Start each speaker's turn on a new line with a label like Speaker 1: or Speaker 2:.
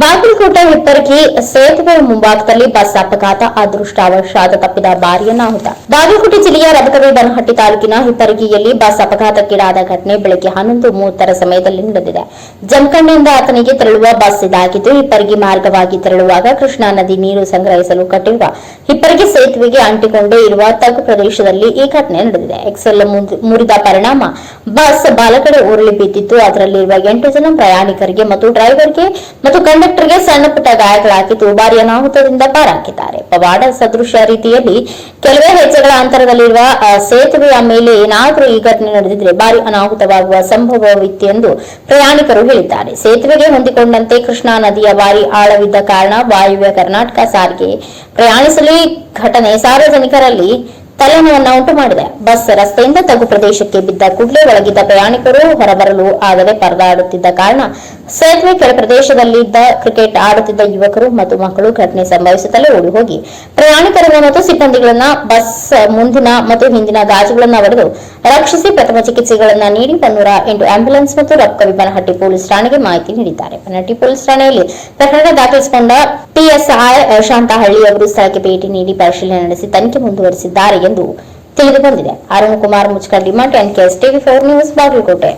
Speaker 1: ಬಾಗಲಕೋಟೆ ಹಿಪ್ಪರಗಿ ಸೇತುವೆ ಮುಂಭಾಗದಲ್ಲಿ ಬಸ್ ಅಪಘಾತ ಅದೃಷ್ಟಾವಶಾತ ತಪ್ಪಿದ ಭಾರಿ ಅನಾಹುತ ಬಾಗಲಕೋಟೆ ಜಿಲ್ಲೆಯ ರಬಕವಿ ಬನಹಟ್ಟಿ ತಾಲೂಕಿನ ಹಿಪ್ಪರಗಿಯಲ್ಲಿ ಬಸ್ ಅಪಘಾತಕ್ಕೀಡಾದ ಘಟನೆ ಬೆಳಗ್ಗೆ ಹನ್ನೊಂದು ಮೂವತ್ತರ ಸಮಯದಲ್ಲಿ ನಡೆದಿದೆ. ಜಮಖಂಡಿಯಿಂದ ಆತನಿಗೆ ತೆರಳುವ ಬಸ್ ಇದಾಗಿದ್ದು ಹಿಪ್ಪರಗಿ ಮಾರ್ಗವಾಗಿ ತೆರಳುವಾಗ ಕೃಷ್ಣಾ ನದಿ ನೀರು ಸಂಗ್ರಹಿಸಲು ಕಟ್ಟಿರುವ ಹಿಪ್ಪರಗಿ ಸೇತುವೆಗೆ ಅಂಟಿಕೊಂಡೇ ಇರುವ ತಗ್ಗು ಪ್ರದೇಶದಲ್ಲಿ ಈ ಘಟನೆ ನಡೆದಿದೆ. ಎಕ್ಸೆಲ್ ಮುರಿದ ಪರಿಣಾಮ ಬಸ್ ಬಾಲಕಡೆ ಉರುಳಿ ಬಿದ್ದಿದ್ದು ಅದರಲ್ಲಿರುವ ಎಂಟು ಜನ ಪ್ರಯಾಣಿಕರಿಗೆ ಮತ್ತು ಡ್ರೈವರ್ಗೆ ಮತ್ತು ಕಂಡಕ್ಟರ್ಗೆ ಸಣ್ಣ ಪುಟ್ಟ ಗಾಯಗಳಾಗಿದ್ದು ಭಾರಿ ಅನಾಹುತದಿಂದ ಪಾರಾಗಿದ್ದಾರೆ. ಪವಾಡ ಸದೃಶ ರೀತಿಯಲ್ಲಿ ಕೆಲವೇ ಹೆಜ್ಜೆಗಳ ಅಂತರದಲ್ಲಿರುವ ಸೇತುವೆಯ ಮೇಲೆ ಏನಾದರೂ ಈ ಘಟನೆ ನಡೆದಿದ್ರೆ ಭಾರಿ ಅನಾಹುತವಾಗುವ ಸಂಭವವಿತ್ತು ಎಂದು ಪ್ರಯಾಣಿಕರು ಹೇಳಿದ್ದಾರೆ. ಸೇತುವೆಗೆ ಹೊಂದಿಕೊಂಡಂತೆ ಕೃಷ್ಣಾ ನದಿಯ ಭಾರಿ ಆಳವಿದ್ದ ಕಾರಣ ವಾಯುವ್ಯ ಕರ್ನಾಟಕ ಸಾರಿಗೆ ಪ್ರಯಾಣಿಸಲು, ಘಟನೆ ಸಾರ್ವಜನಿಕರಲ್ಲಿ ತಲೆನೋವನ್ನು ಉಂಟು ಮಾಡಿದೆ. ಬಸ್ ರಸ್ತೆಯಿಂದ ತಗ್ಗು ಪ್ರದೇಶಕ್ಕೆ ಬಿದ್ದ ಕೂಡಲೇ ಒಳಗಿದ್ದ ಪ್ರಯಾಣಿಕರು ಹೊರಬರಲು ಆಗದೆ ಪರದಾಡುತ್ತಿದ್ದ ಕಾರಣ ಸೇತುವೆ ಕೆಳ ಪ್ರದೇಶದಲ್ಲಿದ್ದ ಕ್ರಿಕೆಟ್ ಆಡುತ್ತಿದ್ದ ಯುವಕರು ಮತ್ತು ಮಕ್ಕಳು ಘಟನೆ ಸಂಭವಿಸುತ್ತಲೇ ಓಡಿ ಹೋಗಿ ಪ್ರಯಾಣಿಕರನ್ನ ಮತ್ತು ಸಿಬ್ಬಂದಿಗಳನ್ನ ಬಸ್, ಮುಂದಿನ ಮತ್ತು ಹಿಂದಿನ ಗಾಜುಗಳನ್ನ ಒಡೆದು ರಕ್ಷಿಸಿ ಪ್ರಥಮ ಚಿಕಿತ್ಸೆಗಳನ್ನ ನೀಡಿ ತನ್ನೂರ ಎಂಟು ಆಂಬ್ಯುಲೆನ್ಸ್ ಮತ್ತು ರಬ್ಕವಿ ವಿಮಾನಹಟ್ಟಿ ಪೊಲೀಸ್ ಠಾಣೆಗೆ ಮಾಹಿತಿ ನೀಡಿದ್ದಾರೆ. ಬನಹಟ್ಟಿ ಪೊಲೀಸ್ ಠಾಣೆಯಲ್ಲಿ ಪ್ರಕರಣ ದಾಖಲಿಸಿಕೊಂಡ ಪಿಎಸ್ಐ ಶಾಂತಹಳ್ಳಿ ಅವರು ಸ್ಥಳಕ್ಕೆ ಭೇಟಿ ನೀಡಿ ಪರಿಶೀಲನೆ ನಡೆಸಿ ತನಿಖೆ ಮುಂದುವರಿಸಿದ್ದಾರೆ ಎಂದು ತಿಳಿದು ಬಂದಿದೆ. Arun Kumar Muchkal demand N KS TV four news Bagalkote.